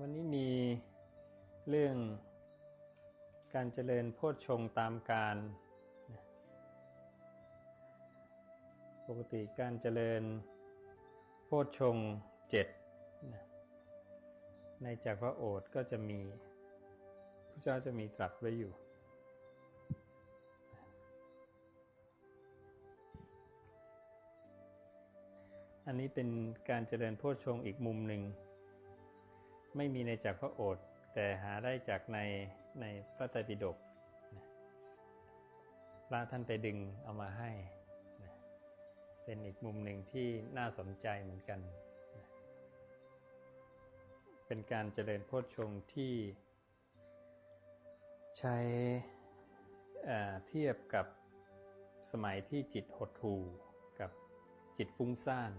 วันนี้มีเรื่องการเจริญโพชฌงตามการ ปกติการเจริญโพชฌงเจ็ดในจากพระโอษฐ์ก็จะมีพระเจ้าจะมีตรัสไว้อยู่ อันนี้เป็นการเจริญโพชฌงอีกมุมหนึ่ง ไม่มีในจากพระโอษฐ์แต่หาได้จากในในพระไตรปิฎกพระท่านไปดึงเอามาให้ เป็นอีกมุมหนึ่งที่น่าสนใจเหมือนกัน เป็นการเจริญโพชฌงที่ใช้เทียบกับสมัยที่จิตหดหู่กับจิตฟุ้งซ่าน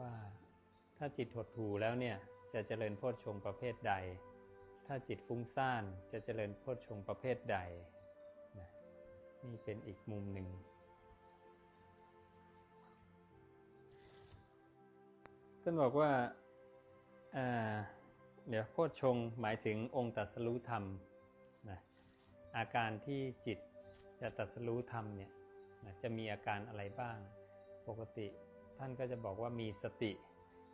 ว่า ถ้าจิตหดหู่แล้วเนี่ยจะเจริญโพชฌงประเภทใด ถ้าจิตฟุ้งซ่านจะเจริญโพชฌงประเภทใดนะนี่เป็นอีกมุมหนึ่ง ท่านบอกว่าเดี๋ยวโพชฌงหมายถึงองค์ตัสรู้ธรรมนะอาการที่จิตจะตัสรู้ธรรมเนี่ยนะจะมีอาการอะไรบ้าง ปกติท่านก็จะบอกว่ามีสติ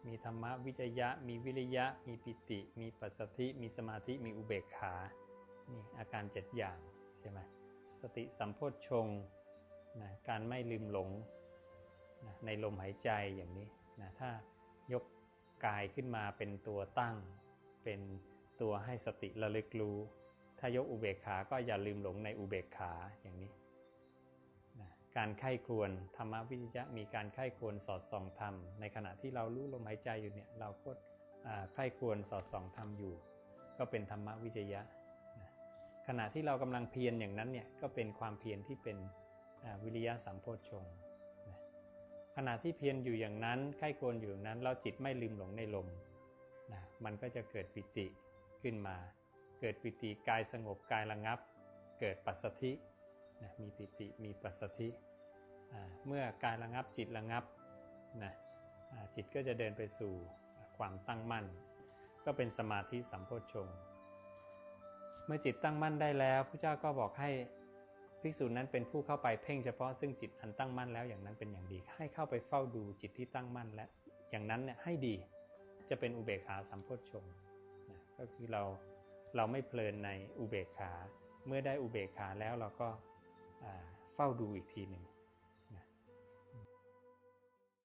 มีธรรมวิจยะ มีวิริยะ มีปิติ มีปัสสธิ มีสมาธิ มีอุเบกขา นี่อาการเจ็ดอย่างใช่ไหมสติสัมโพชฌงนะการไม่ลืมหลงนะในลมหายใจอย่างนี้นะถ้ายกกายขึ้นมาเป็นตัวตั้ง เป็นตัวให้สติระลึกรู้ ถ้ายกอุเบกขา ก็อย่าลืมหลงในอุเบกขาอย่างนี้ การไข้ควรธรรมวิจยะมีการไข้ควรสอดส่องธรรมในขณะที่เรารู้ลมหายใจอยู่เนี่ยเราก็ไข้ควรสอดส่องธรรมอยู่ ก็เป็นธรรมวิจยะขณะที่เรากำลังเพียรอย่างนั้นเนี่ยก็เป็นความเพียรที่เป็นวิริยะสัมโพชฌงขณะที่เพียรอยู่อย่างนั้นไข้ควรอยู่อย่างนั้น เราจิตไม่ลืมหลงในลมนะมันก็จะเกิดปิติขึ้นมา เกิดปิติกายสงบกายระงับ เกิดปัสสธิ นะมีปิติมีปัสสธิเมื่อกายระงับจิตระงับนะจิตก็จะเดินไปสู่ความตั้งมั่น ก็เป็นสมาธิสัมโพชฌงเมื่อจิตตั้งมั่นได้แล้วพระเจ้าก็บอกให้ภิกษุนั้นเป็นผู้เข้าไปเพ่งเฉพาะซึ่งจิตอันตั้งมั่นแล้วอย่างนั้นเป็นอย่างดี ให้เข้าไปเฝ้าดูจิตที่ตั้งมั่นและอย่างนั้นเนี่ยให้ดีจะเป็นอุเบกขาสัมโพชฌงนะก็คือเราเราไม่เพลินในอุเบกขา เมื่อได้อุเบกขาแล้วเราก็ เฝ้าดูอีกทีหนึ่ง